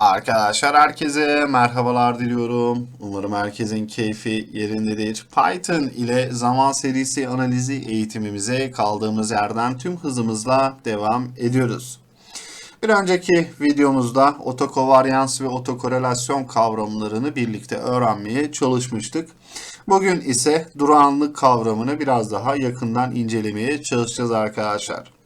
Arkadaşlar herkese merhabalar diliyorum. Umarım herkesin keyfi yerindedir. Python ile zaman serisi analizi eğitimimize kaldığımız yerden tüm hızımızla devam ediyoruz. Bir önceki videomuzda otokovaryans ve otokorelasyon kavramlarını birlikte öğrenmeye çalışmıştık. Bugün ise durağanlık kavramını biraz daha yakından incelemeye çalışacağız arkadaşlar.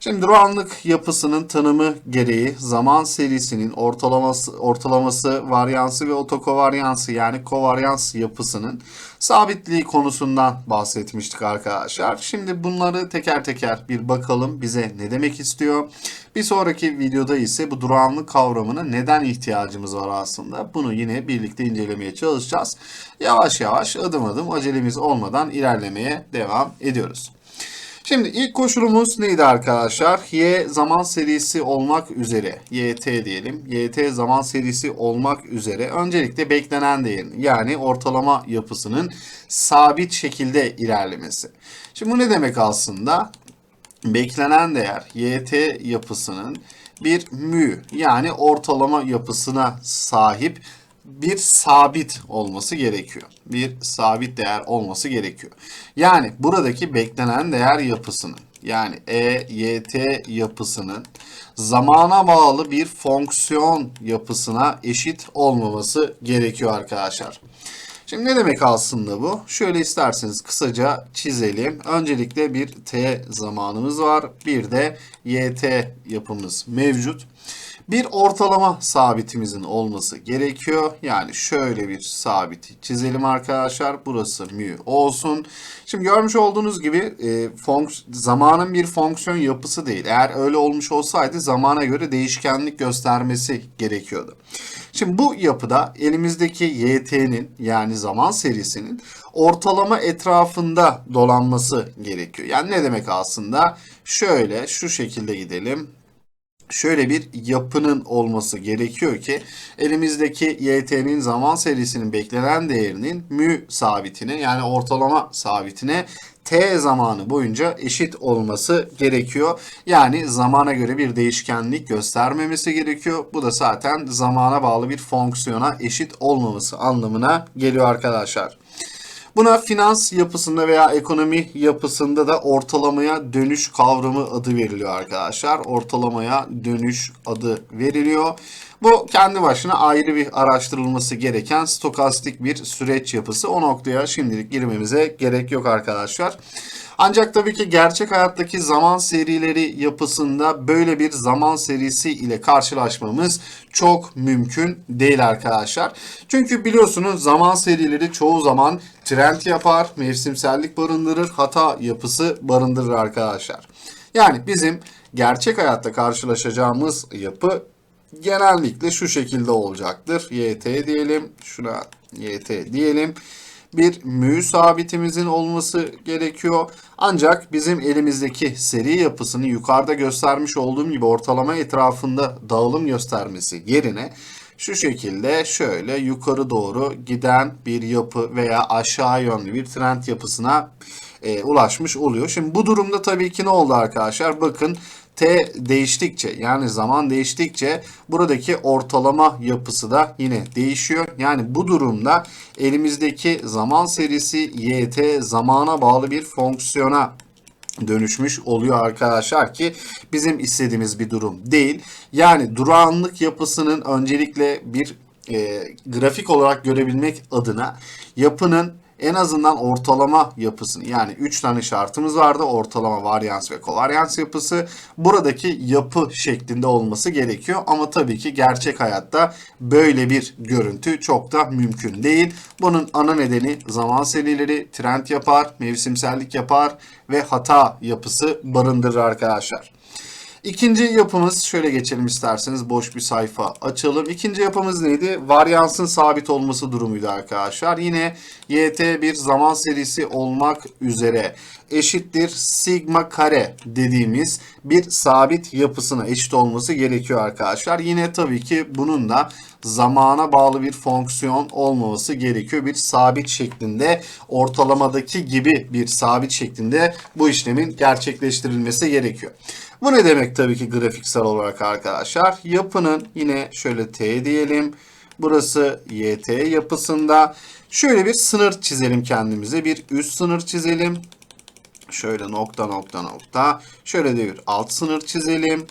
Şimdi durağanlık yapısının tanımı gereği zaman serisinin ortalaması, ortalaması, varyansı ve otokovaryansı yani kovaryans yapısının sabitliği konusundan bahsetmiştik arkadaşlar. Şimdi bunları teker teker bir bakalım bize ne demek istiyor. Bir sonraki videoda ise bu durağanlık kavramına neden ihtiyacımız var aslında. Bunu yine birlikte incelemeye çalışacağız. Yavaş yavaş adım adım acelemiz olmadan ilerlemeye devam ediyoruz. Şimdi ilk koşulumuz neydi arkadaşlar? Y zaman serisi olmak üzere, YT diyelim. YT zaman serisi olmak üzere öncelikle beklenen değerin yani ortalama yapısının sabit şekilde ilerlemesi. Şimdi bu ne demek aslında? Beklenen değer YT yapısının bir mü yani ortalama yapısına sahip bir sabit olması gerekiyor. Bir sabit değer olması gerekiyor. Yani buradaki beklenen değer yapısının yani EYT yapısının zamana bağlı bir fonksiyon yapısına eşit olmaması gerekiyor arkadaşlar. Şimdi ne demek aslında bu? Şöyle isterseniz kısaca çizelim. Öncelikle bir t zamanımız var. Bir de yt yapımız mevcut bir ortalama sabitimizin olması gerekiyor. Yani şöyle bir sabiti çizelim arkadaşlar. Burası mü olsun. Şimdi görmüş olduğunuz gibi e, zamanın bir fonksiyon yapısı değil. Eğer öyle olmuş olsaydı zamana göre değişkenlik göstermesi gerekiyordu. Şimdi bu yapıda elimizdeki YT'nin yani zaman serisinin ortalama etrafında dolanması gerekiyor. Yani ne demek aslında? Şöyle şu şekilde gidelim şöyle bir yapının olması gerekiyor ki elimizdeki YT'nin zaman serisinin beklenen değerinin mü sabitine yani ortalama sabitine t zamanı boyunca eşit olması gerekiyor. Yani zamana göre bir değişkenlik göstermemesi gerekiyor. Bu da zaten zamana bağlı bir fonksiyona eşit olmaması anlamına geliyor arkadaşlar. Buna finans yapısında veya ekonomi yapısında da ortalamaya dönüş kavramı adı veriliyor arkadaşlar. Ortalamaya dönüş adı veriliyor. Bu kendi başına ayrı bir araştırılması gereken stokastik bir süreç yapısı. O noktaya şimdilik girmemize gerek yok arkadaşlar. Ancak tabii ki gerçek hayattaki zaman serileri yapısında böyle bir zaman serisi ile karşılaşmamız çok mümkün değil arkadaşlar. Çünkü biliyorsunuz zaman serileri çoğu zaman trend yapar, mevsimsellik barındırır, hata yapısı barındırır arkadaşlar. Yani bizim gerçek hayatta karşılaşacağımız yapı genellikle şu şekilde olacaktır. YT diyelim, şuna YT diyelim bir mü sabitimizin olması gerekiyor. Ancak bizim elimizdeki seri yapısını yukarıda göstermiş olduğum gibi ortalama etrafında dağılım göstermesi yerine şu şekilde şöyle yukarı doğru giden bir yapı veya aşağı yönlü bir trend yapısına e, ulaşmış oluyor. Şimdi bu durumda tabii ki ne oldu arkadaşlar? Bakın T değiştikçe yani zaman değiştikçe buradaki ortalama yapısı da yine değişiyor. Yani bu durumda elimizdeki zaman serisi YT zamana bağlı bir fonksiyona dönüşmüş oluyor arkadaşlar ki bizim istediğimiz bir durum değil. Yani durağanlık yapısının öncelikle bir e, grafik olarak görebilmek adına yapının en azından ortalama yapısını yani 3 tane şartımız vardı. Ortalama varyans ve kovaryans yapısı. Buradaki yapı şeklinde olması gerekiyor. Ama tabii ki gerçek hayatta böyle bir görüntü çok da mümkün değil. Bunun ana nedeni zaman serileri trend yapar, mevsimsellik yapar ve hata yapısı barındırır arkadaşlar. İkinci yapımız şöyle geçelim isterseniz boş bir sayfa açalım. İkinci yapımız neydi? Varyansın sabit olması durumuydu arkadaşlar. Yine YT bir zaman serisi olmak üzere eşittir sigma kare dediğimiz bir sabit yapısına eşit olması gerekiyor arkadaşlar. Yine tabii ki bunun da zamana bağlı bir fonksiyon olmaması gerekiyor. Bir sabit şeklinde ortalamadaki gibi bir sabit şeklinde bu işlemin gerçekleştirilmesi gerekiyor. Bu ne demek tabii ki grafiksel olarak arkadaşlar? Yapının yine şöyle T diyelim. Burası YT yapısında. Şöyle bir sınır çizelim kendimize. Bir üst sınır çizelim. Şöyle nokta nokta nokta. Şöyle de bir alt sınır çizelim.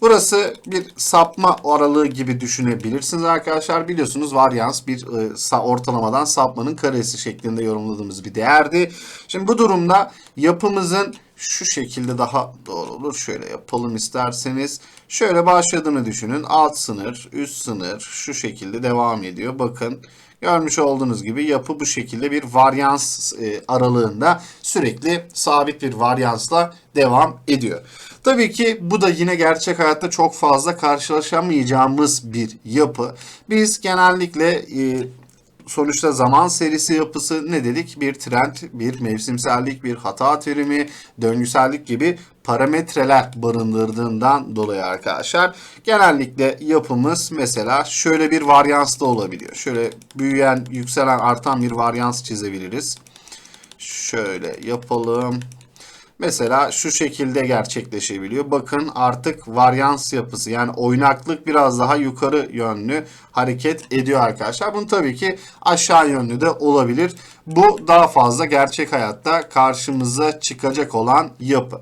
Burası bir sapma aralığı gibi düşünebilirsiniz arkadaşlar. Biliyorsunuz varyans bir e, ortalamadan sapmanın karesi şeklinde yorumladığımız bir değerdi. Şimdi bu durumda yapımızın şu şekilde daha doğru olur. Şöyle yapalım isterseniz. Şöyle başladığını düşünün. Alt sınır, üst sınır şu şekilde devam ediyor. Bakın Görmüş olduğunuz gibi yapı bu şekilde bir varyans e, aralığında sürekli sabit bir varyansla devam ediyor. Tabii ki bu da yine gerçek hayatta çok fazla karşılaşamayacağımız bir yapı. Biz genellikle e, sonuçta zaman serisi yapısı ne dedik? Bir trend, bir mevsimsellik, bir hata terimi, döngüsellik gibi parametreler barındırdığından dolayı arkadaşlar genellikle yapımız mesela şöyle bir varyanslı olabiliyor. Şöyle büyüyen, yükselen, artan bir varyans çizebiliriz. Şöyle yapalım. Mesela şu şekilde gerçekleşebiliyor. Bakın artık varyans yapısı yani oynaklık biraz daha yukarı yönlü hareket ediyor arkadaşlar. Bunu tabii ki aşağı yönlü de olabilir. Bu daha fazla gerçek hayatta karşımıza çıkacak olan yapı.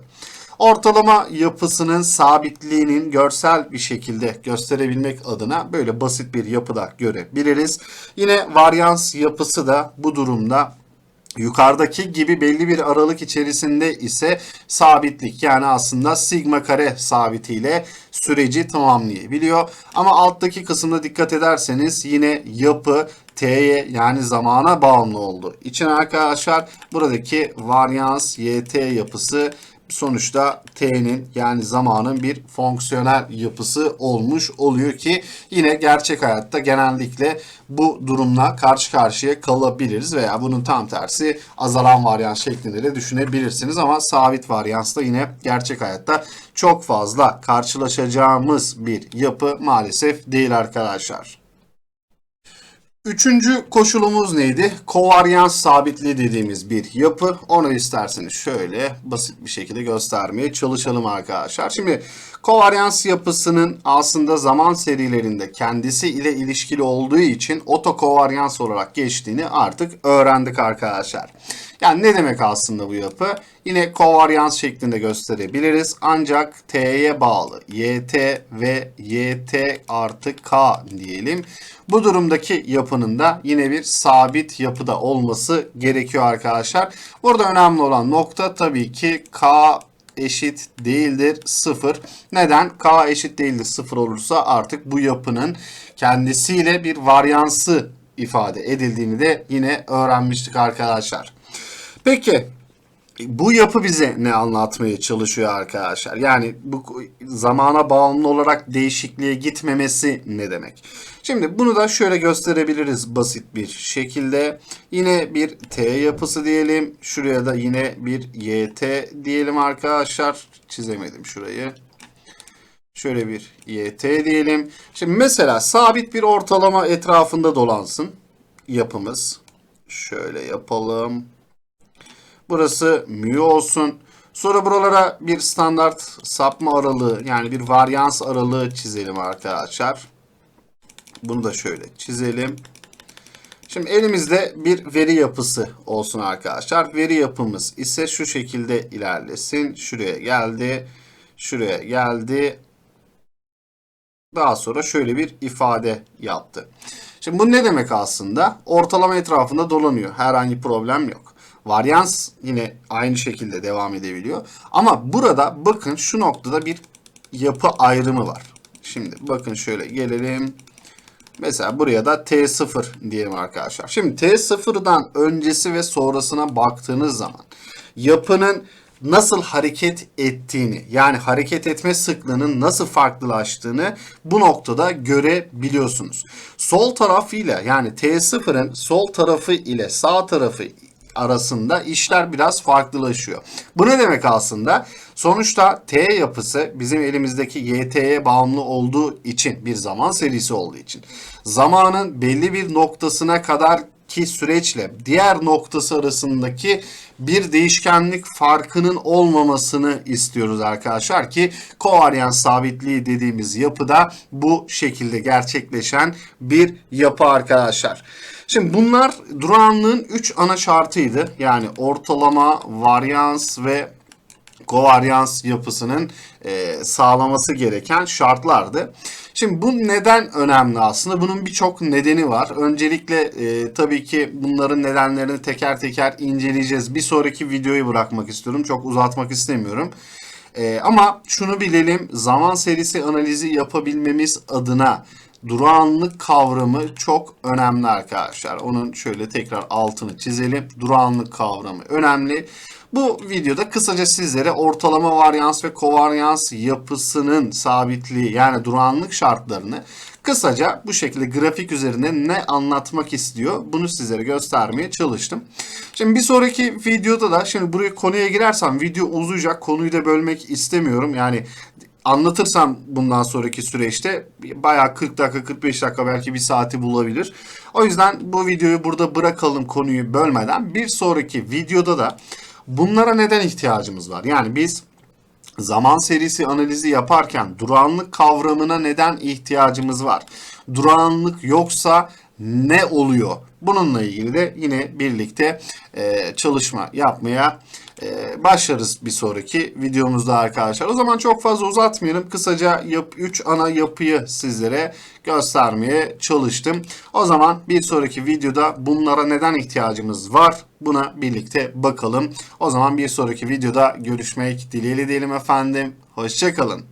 Ortalama yapısının sabitliğinin görsel bir şekilde gösterebilmek adına böyle basit bir yapıda görebiliriz. Yine varyans yapısı da bu durumda Yukarıdaki gibi belli bir aralık içerisinde ise sabitlik yani aslında sigma kare sabitiyle süreci tamamlayabiliyor. Ama alttaki kısımda dikkat ederseniz yine yapı T'ye yani zamana bağımlı oldu. İçin arkadaşlar buradaki varyans YT yapısı sonuçta t'nin yani zamanın bir fonksiyonel yapısı olmuş oluyor ki yine gerçek hayatta genellikle bu durumla karşı karşıya kalabiliriz veya bunun tam tersi azalan varyans şeklinde de düşünebilirsiniz ama sabit varyansla yine gerçek hayatta çok fazla karşılaşacağımız bir yapı maalesef değil arkadaşlar. Üçüncü koşulumuz neydi? Kovaryans sabitliği dediğimiz bir yapı. Onu isterseniz şöyle basit bir şekilde göstermeye çalışalım arkadaşlar. Şimdi kovaryans yapısının aslında zaman serilerinde kendisi ile ilişkili olduğu için otokovaryans olarak geçtiğini artık öğrendik arkadaşlar. Yani ne demek aslında bu yapı? Yine kovaryans şeklinde gösterebiliriz. Ancak T'ye bağlı YT ve YT artı K diyelim. Bu durumdaki yapının da yine bir sabit yapıda olması gerekiyor arkadaşlar. Burada önemli olan nokta tabii ki K eşit değildir 0. Neden? K eşit değildir 0 olursa artık bu yapının kendisiyle bir varyansı ifade edildiğini de yine öğrenmiştik arkadaşlar. Peki bu yapı bize ne anlatmaya çalışıyor arkadaşlar? Yani bu zamana bağımlı olarak değişikliğe gitmemesi ne demek? Şimdi bunu da şöyle gösterebiliriz basit bir şekilde. Yine bir T yapısı diyelim. Şuraya da yine bir YT diyelim arkadaşlar. Çizemedim şurayı. Şöyle bir YT diyelim. Şimdi mesela sabit bir ortalama etrafında dolansın yapımız. Şöyle yapalım. Burası mu olsun. Sonra buralara bir standart sapma aralığı yani bir varyans aralığı çizelim arkadaşlar. Bunu da şöyle çizelim. Şimdi elimizde bir veri yapısı olsun arkadaşlar. Veri yapımız ise şu şekilde ilerlesin. Şuraya geldi. Şuraya geldi. Daha sonra şöyle bir ifade yaptı. Şimdi bu ne demek aslında? Ortalama etrafında dolanıyor. Herhangi problem yok. Varyans yine aynı şekilde devam edebiliyor. Ama burada bakın şu noktada bir yapı ayrımı var. Şimdi bakın şöyle gelelim. Mesela buraya da T0 diyelim arkadaşlar. Şimdi T0'dan öncesi ve sonrasına baktığınız zaman yapının nasıl hareket ettiğini yani hareket etme sıklığının nasıl farklılaştığını bu noktada görebiliyorsunuz. Sol tarafıyla yani T0'ın sol tarafı ile sağ tarafı arasında işler biraz farklılaşıyor. Bu ne demek aslında? Sonuçta T yapısı bizim elimizdeki YT'ye bağımlı olduğu için bir zaman serisi olduğu için zamanın belli bir noktasına kadar ki süreçle diğer noktası arasındaki bir değişkenlik farkının olmamasını istiyoruz arkadaşlar ki kovaryans sabitliği dediğimiz yapıda bu şekilde gerçekleşen bir yapı arkadaşlar. Şimdi bunlar durağanlığın 3 ana şartıydı. Yani ortalama, varyans ve kovaryans yapısının e, sağlaması gereken şartlardı. Şimdi bu neden önemli aslında? Bunun birçok nedeni var. Öncelikle e, tabii ki bunların nedenlerini teker teker inceleyeceğiz. Bir sonraki videoyu bırakmak istiyorum. Çok uzatmak istemiyorum. E, ama şunu bilelim. Zaman serisi analizi yapabilmemiz adına durağanlık kavramı çok önemli arkadaşlar. Onun şöyle tekrar altını çizelim. Durağanlık kavramı önemli. Bu videoda kısaca sizlere ortalama varyans ve kovaryans yapısının sabitliği yani durağanlık şartlarını kısaca bu şekilde grafik üzerinde ne anlatmak istiyor bunu sizlere göstermeye çalıştım. Şimdi bir sonraki videoda da şimdi buraya konuya girersem video uzayacak konuyu da bölmek istemiyorum. Yani anlatırsam bundan sonraki süreçte bayağı 40 dakika 45 dakika belki bir saati bulabilir. O yüzden bu videoyu burada bırakalım konuyu bölmeden. Bir sonraki videoda da bunlara neden ihtiyacımız var? Yani biz zaman serisi analizi yaparken durağanlık kavramına neden ihtiyacımız var? Durağanlık yoksa ne oluyor? Bununla ilgili de yine birlikte e, çalışma yapmaya e, başlarız bir sonraki videomuzda arkadaşlar. O zaman çok fazla uzatmayalım. Kısaca yap, 3 ana yapıyı sizlere göstermeye çalıştım. O zaman bir sonraki videoda bunlara neden ihtiyacımız var? Buna birlikte bakalım. O zaman bir sonraki videoda görüşmek dileğiyle diyelim efendim. Hoşçakalın.